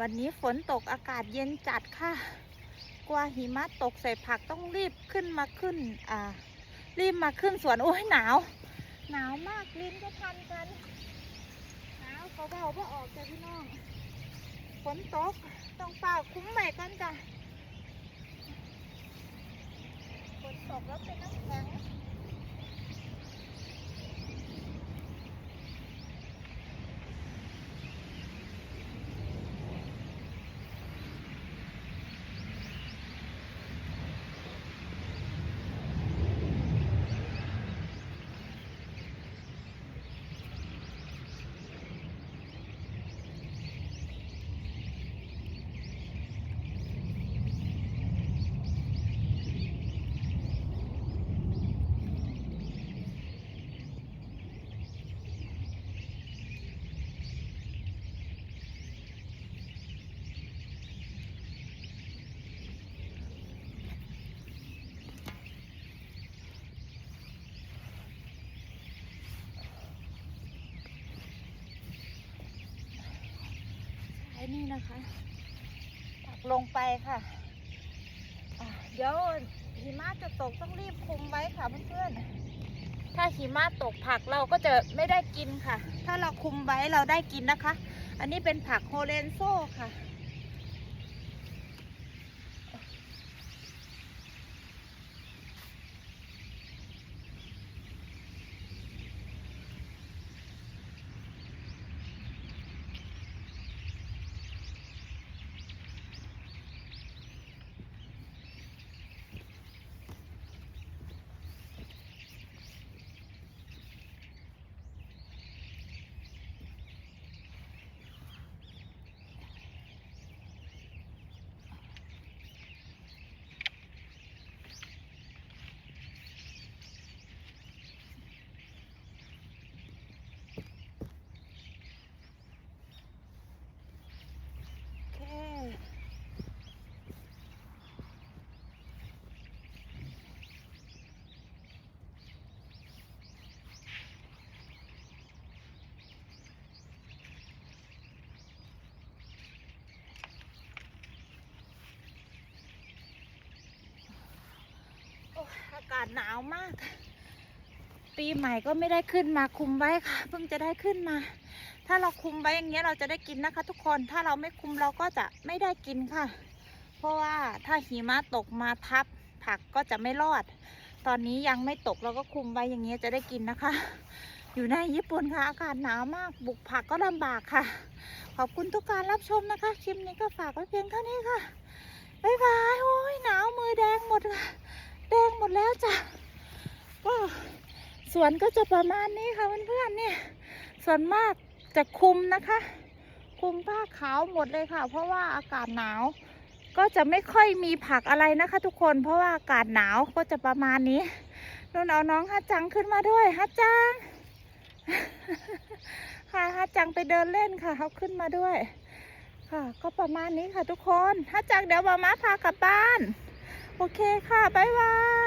วันนี้ฝนตกอากาศเย็นจัดค่ะ กลัวหิมะตกใส่ผักต้องรีบขึ้นมาขึ้น อ่า รีบมาขึ้นสวนโอ้ยหนาว หนาวมากลิ้นก็พันกันหนาวเขาเบาๆว่าออกจ้ะพี่น้อง ฝนตกต้องเป่าคุ้มใหม่กันจ้ะฝนตกแล้วเป็นน้ำแข็ง อ้นี่นะคะผักลงไปค่ะะเดี๋ยวหิมะจะตกต้องรีบคุมไว้ค่ะเพื่อนๆ ถ้าหิมะตกผักเราก็จะไม่ได้กินค่ะ ถ้าเราคุมไว้เราได้กินนะคะ อันนี้เป็นผักโฮเลนโซค่ะ โอเค โอ้ยอากาศหนาวมาก ปีใหม่ก็ไม่ได้ขึ้นมาคุมไว้ค่ะ เพิ่งจะได้ขึ้นมา ถ้าเราคุมไว้อย่างเงี้ยเราจะได้กินนะคะ ทุกคนถ้าเราไม่คุมเราก็จะไม่ได้กินค่ะ เพราะว่าถ้าหิมะตกมาทับ ผักก็จะไม่รอด ตอนนี้ยังไม่ตกเราก็คุมไว้อย่างเงี้ยจะได้กินนะคะ อยู่ในญี่ปุ่นค่ะอากาศหนาวมาก บุกผักก็ลำบากค่ะ ขอบคุณทุกการรับชมนะคะคลิปนี้ก็ฝากไว้เพียงเท่านี้ค่ะ บ๊ายบาย โอ้ยหนาวมือแดงหมดค่ะ แดงหมดแล้วจ้ะ ก็ สวนก็จะประมาณนี้ค่ะเพื่อนๆเนี่ยส่วนมากจะคุมนะคะ คุมผ้าขาวหมดเลยค่ะ เพราะว่าอากาศหนาว ก็จะไม่ค่อยมีผักอะไรนะคะ ทุกคนเพราะว่าอากาศหนาวก็จะประมาณนี้นุ่นเอาน้องฮัจจังขึ้นมาด้วยฮัจจังค่ะฮัจจังไปเดินเล่นค่ะเขาขึ้นมาด้วย ค่ะก็ประมาณนี้ค่ะทุกคนฮัจจังเดี๋ยวมามาพากลับบ้าน โอเคค่ะบ๊ายบาย